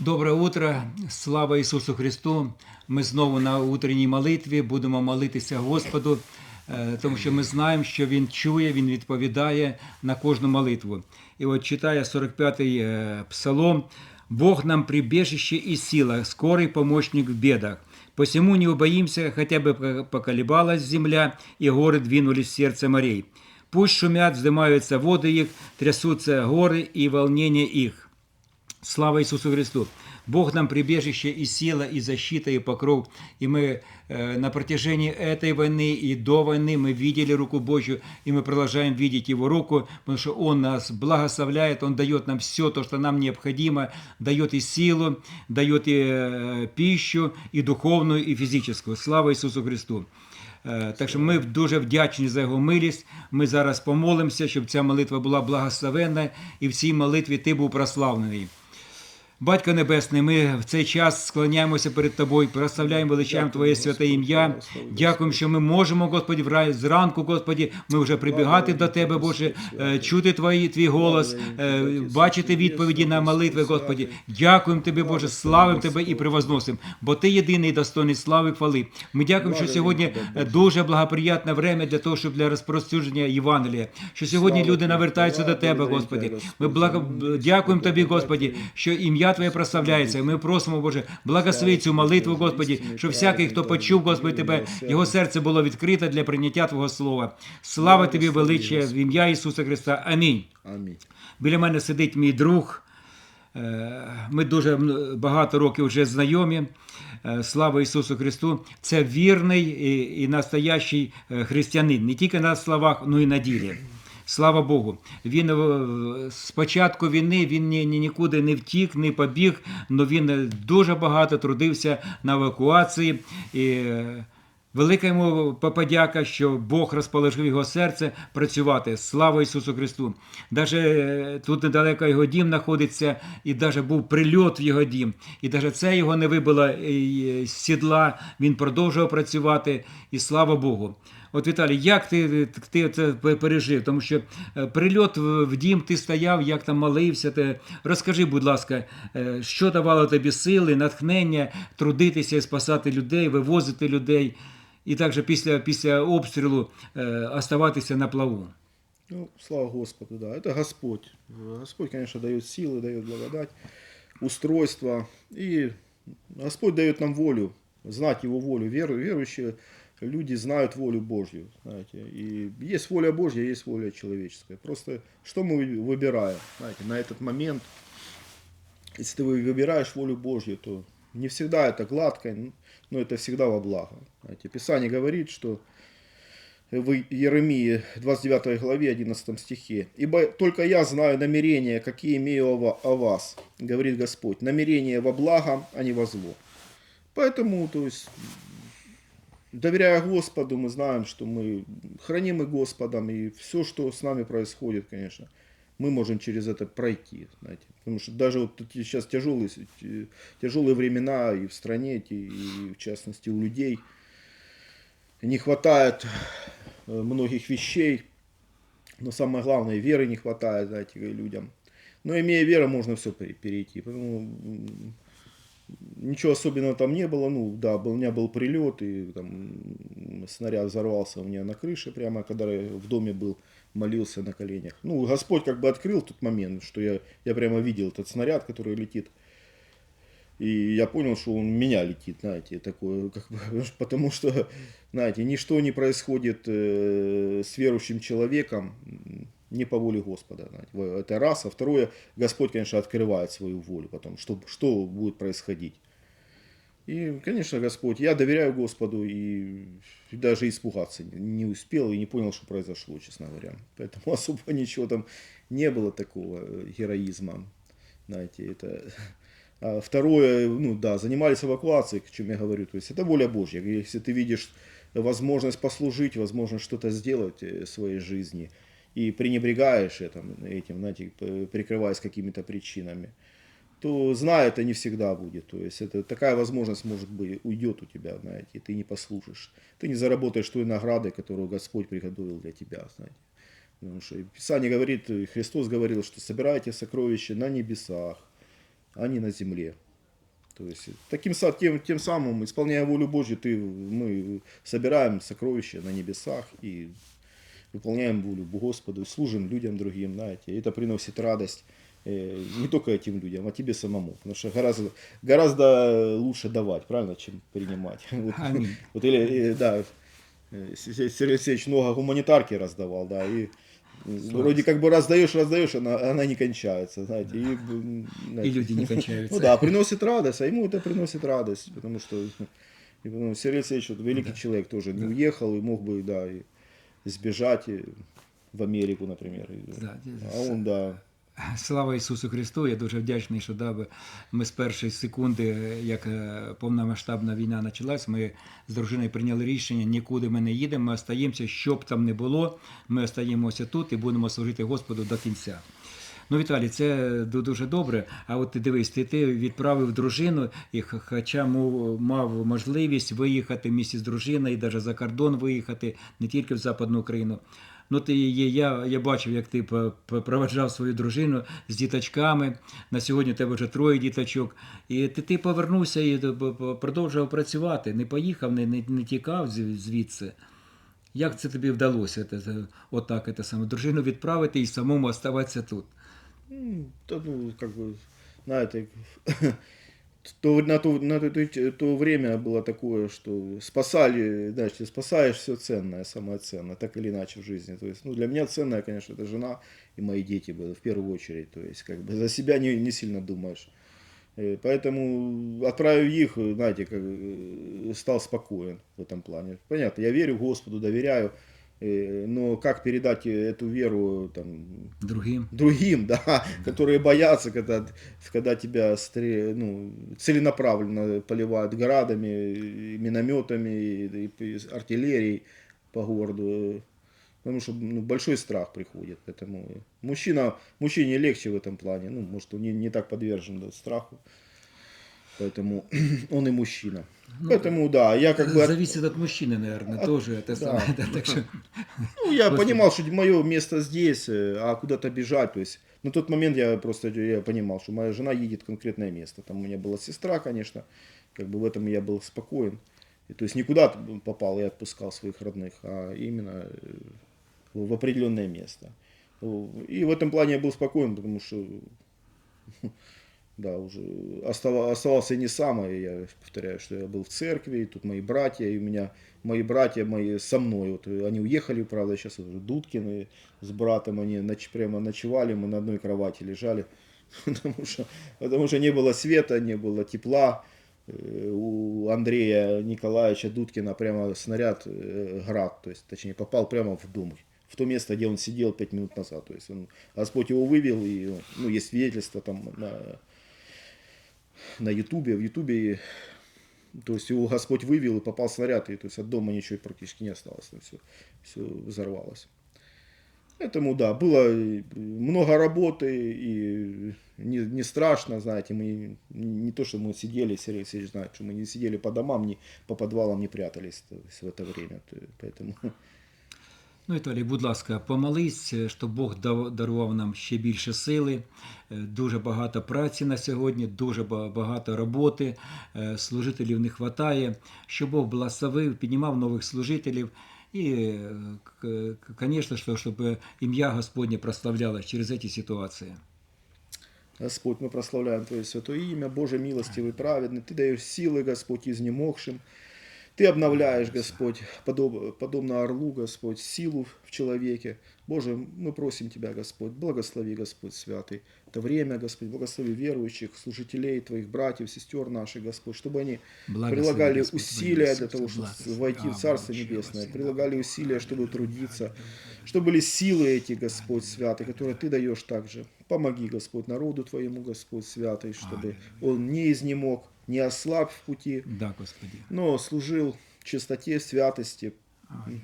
Доброе утро, слава Ісусу Христу. Ми знову на утренній молитві будемо молитися Господу, е, тому що ми знаємо, що Він чує, Він відповідає на кожну молитву. І от читає 45-й е, псалом: Бог нам прибежище и сила, скорый помощник в бедах. Посему не убоимся, хотя бы поколебалась земля, и горы двинулись в сердце морей. Пусть шумят, вздымаются воды их, трясутся горы и волнения их. Слава Иисусу Христу! Бог нам прибежище и сила, и защита, и покров. И мы э, на протяжении этой войны и до войны мы видели руку Божью, и мы продолжаем видеть Его руку, потому что Он нас благословляет, Он дает нам все то, что нам необходимо, дает и силу, дает и э, пищу, и духовную, и физическую. Слава Ісусу Христу! Е, Так що ми дуже вдячні за його милість. Ми зараз помолимося, щоб ця молитва була благословенна, і в цій молитві ти був прославлений. Батько Небесний, ми в цей час склоняємося перед Тобою, прославляємо, величаємо Твоє святе ім'я. Дякуємо, що ми можемо, Господі, зранку, Господі, ми вже прибігати до Тебе, Боже, е, чути Твої, Твій голос, е, бачити відповіді на молитви, Господі. Дякуємо Тобі, Боже, славимо Тебе і превозносимо, бо Ти єдиний достойний слави хвали. Ми дякуємо, що сьогодні е, дуже благоприятне время для того, щоб для розпростюдження Євангелія, що сьогодні люди навертаються до Тебе, Господі. Ми благо... дякуємо Тобі, Господі, що ім'я Твоє прославляється. Ми просимо, Боже, благослови цю молитву, Господі, щоб всякий, хто почув, Господи, Тебе, його серце було відкрите для прийняття Твого Слова. Слава Тобі, величає, в ім'я Ісуса Христа. Амінь. Амінь. Біля мене сидить мій друг. Е, Ми дуже багато років вже знайомі. Е, Слава Ісусу Христу! Це вірний і, і настоящий е, християнин, не тільки на словах, але й на ділі. Слава Богу. Він е, з початку війни він ні, ні, нікуди не втік, не побіг, але він е, дуже багато трудився на евакуації. І, е, Велика йому подяка, що Бог розположив його серце працювати. Слава Ісусу Христу! Даже тут недалеко його дім знаходиться, і навіть був прильот в його дім. І навіть це його не вибило е, з сідла. Він продовжував працювати, і слава Богу. От Віталій, як ти, ти це пережив? Тому що е, прильот в дім ти стояв, як там молився. Ти... Розкажи, будь ласка, е, що давало тобі сили, натхнення трудитися і спасати людей, вивозити людей, і також після, після обстрілу е, оставатися на плаву. Ну, слава Господу, да. Это Господь. Господь, конечно, дает силы, дает благодать, устройство. И Господь дает нам волю, знать Его волю. Веру, верующие люди знают волю Божью. Знаете. И есть воля Божья, есть воля человеческая. Просто что мы вы- выбираем знаете, на этот момент? Если ты вы- выбираешь волю Божью, то не всегда это гладко, но это всегда во благо. Знаете, Писание говорит, что в Еремии 29 главе 11 стихе. «Ибо только я знаю намерения, какие имею о вас, говорит Господь, намерения во благо, а не во зло». Поэтому, то есть, доверяя Господу, мы знаем, что мы хранимы Господом, и все, что с нами происходит, конечно, мы можем через это пройти, знаете. Потому что даже вот сейчас тяжелые, с- тяжелые времена и в стране, и в частности у людей, не хватает э, многих вещей, но самое главное, веры не хватает, знаете, людям. Но имея веру, можно все перейти. Поэтому ничего особенного там не было. Ну, да, был, у меня был прилет, и там снаряд взорвался у меня на крыше, прямо когда я в доме был, молился на коленях. Ну, Господь как бы открыл тот момент, что я, я прямо видел этот снаряд, который летит. И я понял, что он меня летит, знаете, такое, как бы, потому что, знаете, ничто не происходит э, с верующим человеком не по воле Господа. Знаете. Это раз. А второе, Господь, конечно, открывает свою волю потом, что, что будет происходить. И, конечно, Господь, я доверяю Господу и даже испугаться не- не успел и не понял, что произошло, честно говоря. Поэтому особо ничего там не было такого э, героизма. Знаете, это... А второе, ну да, занимались эвакуацией, о чем я говорю. То есть это воля Божья. Если ты видишь возможность послужить, возможность что-то сделать э, в своей жизни, и пренебрегаешь этим, этим знаете, прикрываясь какими-то причинами, то знай, это не всегда будет. То есть это такая возможность, может быть, уйдет у тебя, знаете, и ты не послушаешь. Ты не заработаешь той награды, которую Господь приготовил для тебя, знаете. Потому что Писание говорит, Христос говорил, что собирайте сокровища на небесах, а не на земле. То есть таким тем, тем самым, исполняя волю Божью, ты, мы собираем сокровища на небесах и выполняем волю Господу, служим людям другим, знаете, и это приносит радость э, не только этим людям, а тебе самому. Потому что гораздо, гораздо лучше давать, правильно, чем принимать. Вот, вот или, э, да, Сергей Алексеевич много гуманитарки раздавал, да, и вроде как бы раздаешь, раздаешь, она, она не кончается, знаете. И, м, знаете, люди не кончаются. Ну да, приносит радость, а ему это приносит радость, потому что и потом Сергей Алексеевич, вот великий человек, тоже не уехал и мог бы, да, и сбежать в Америку, например. Да, а он, да, Слава Ісусу Христу! Я дуже вдячний, що дав ми з першої секунди, як е, повномасштабна війна почалась, ми з дружиною прийняли рішення, нікуди ми не їдемо, ми остаємося, що б там не було, ми остаємося тут і будемо служити Господу до кінця. Ну, Віталій, це дуже добре. А от ти дивись, ти, ти відправив дружину, і хоча мов- мав можливість виїхати місті з дружиною, і навіть за кордон виїхати, не тільки в Западну Україну. Ну, ти я, я бачив, як ти проведжав свою дружину з діточками. На сьогодні у тебе вже троє діточок. І ти, ти повернувся і продовжував працювати. Не поїхав, не, не, не тікав звідси. Як це тобі вдалося? Це, отак, це саме, дружину відправити і самому оставатися тут? М, Да, ну, как бы, на это, то, на, то, на то, то- то время было такое, что спасали, знаете, спасаешь все ценное, самое ценное, так или иначе в жизни. То есть, ну, для меня ценное, конечно, это жена и мои дети были в первую очередь. То есть, как бы за себя не, не сильно думаешь. Э, Поэтому, отправив их, знаете, как, э, стал спокоен в этом плане. Понятно, я верю Господу, доверяю, но как передать эту веру там, Другим? другим, да, которые боятся, когда, когда тебя стре- ну, целенаправленно поливают градами, минометами, и, и артиллерией по городу. Потому что ну, большой страх приходит. Поэтому мужчина, мужчине легче в этом плане. Ну, может, он не, не так подвержен да, страху. Поэтому он и мужчина. Поэтому, да, я как бы... Зависит от мужчины, наверное, От- тоже. Это да. самое, да, так что, Ну, я Господи. понимал, что мое место здесь, э, а куда-то бежать, то есть на тот момент я просто я понимал, что моя жена едет в конкретное место. Там у меня была сестра, конечно, как бы в этом я был спокоен. И, то есть никуда попал и отпускал своих родных, а именно э, в определенное место. И в этом плане я был спокоен, потому что да, уже остава- оставался не сам, а я повторяю, что я был в церкви, и тут мои братья, и у меня мои братья мои со мной, вот э, они уехали, правда, сейчас Дудкины с братом, они ноч- прямо ночевали, мы на одной кровати лежали, потому что, потому что не было света, не было тепла, Э, у Андрея Николаевича Дудкина прямо снаряд э, град, то есть, точнее, попал прямо в дом, в то место, где он сидел пять минут назад. То есть он, Господь его вывел, и ну, есть свидетельство там на, на Ютубе, в Ютубе, то есть его Господь вывел и попал снаряд, и то есть от дома ничего практически не осталось, все, все взорвалось. Поэтому да, было и много работы и не, не страшно, знаете, мы не то, что мы сидели, Сергей Алексеевич знает, что мы не сидели по домам, не по подвалам не прятались в это время, то- поэтому Ну, Віталій, будь ласка, помолись, е, щоб Бог дав- дарував нам ще більше сили. Е, Дуже багато праці на сьогодні, дуже ба- багато роботи. е, Служителів не вистачає. Щоб Бог благословив, піднімав нових служителів. І, звісно, щоб ім'я Господнє прославлялось через ці ситуації. Господь, мы прославляем Твое святое имя, Боже милостивый, праведный. Ты даешь силы, Господь, изнемогшим. Ты обновляешь, Господь, подоб- подобно орлу, Господь, силу в человеке. Боже, мы просим Тебя, Господь, благослови, Господь, святый, это время, Господь, благослови верующих, служителей Твоих, братьев, сестер наших, Господь, чтобы они Благослови, прилагали Господь, усилия для того, чтобы войти в благослови. Царство Небесное, прилагали усилия, чтобы трудиться, чтобы были силы эти, Господь святый, которые Ты даешь также. Помоги, Господь, народу Твоему, Господь святый, чтобы он не изнемог, не ослаб в пути, Да, Господи. но служил чистоте, святости,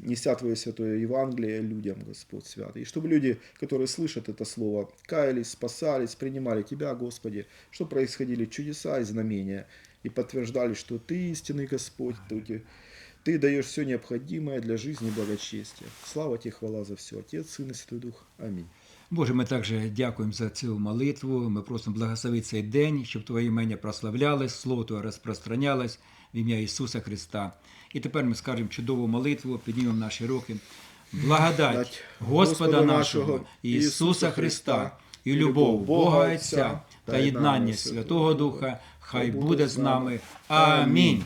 неся Твое святое Евангелие людям, Господь святый. И чтобы люди, которые слышат это слово, каялись, спасались, принимали Тебя, Господи, чтобы происходили чудеса и знамения, и подтверждали, что Ты истинный Господь, Ты, ты даешь все необходимое для жизни и благочестия. Слава Тебе, хвала за все. Отец, Сын и Святой Дух. Аминь. Боже, ми також дякуємо за цю молитву. Ми просимо благослови цей день, щоб Твоє імення прославлялось, Слово Твоє розпространялось в ім'я Ісуса Христа. І тепер ми скажемо чудову молитву, піднімемо наші руки. Благодать Господа нашого Ісуса Христа і любов Бога Отця та єднання Святого Духа, хай буде з нами. Амінь.